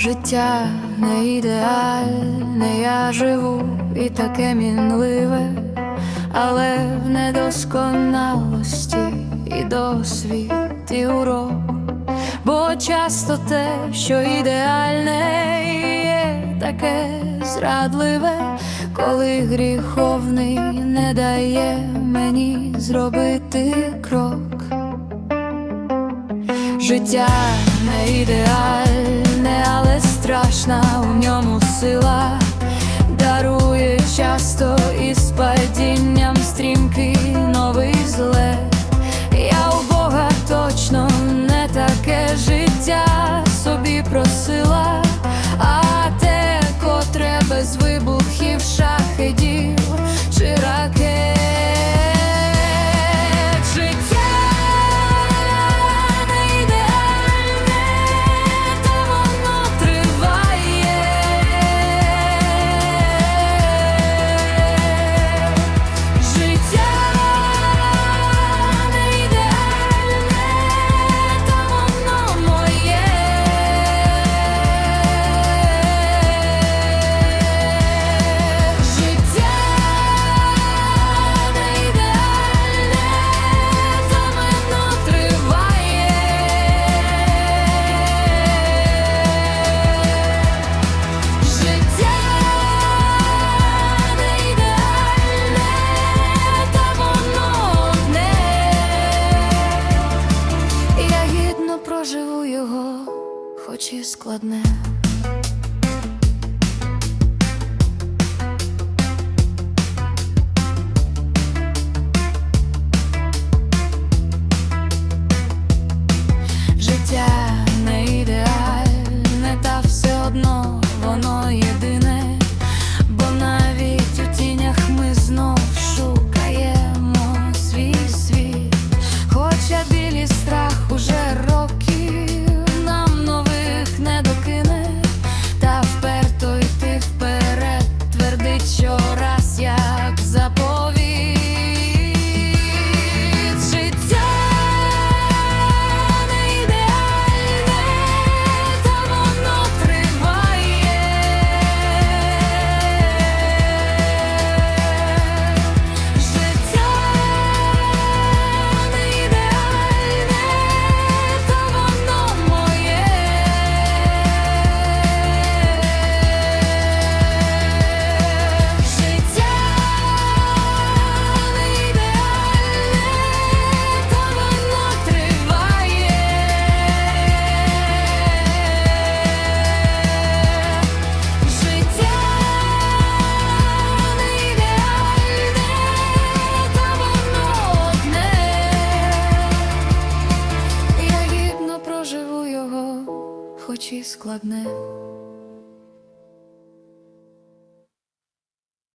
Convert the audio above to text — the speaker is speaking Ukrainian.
Життя не ідеальне, я живу і таке мінливе, але в недосконалості і досвід, і урок, бо часто те, що ідеальне, є таке зрадливе, коли гріховний не дає мені зробити крок. Життя не ідеальне, страшна у ньому сила, дарує часто із падінням стрімкий новий зле. Я у Бога точно не таке життя собі просила, а те, котре без вибухів, хоч і складне. Хоч і складне.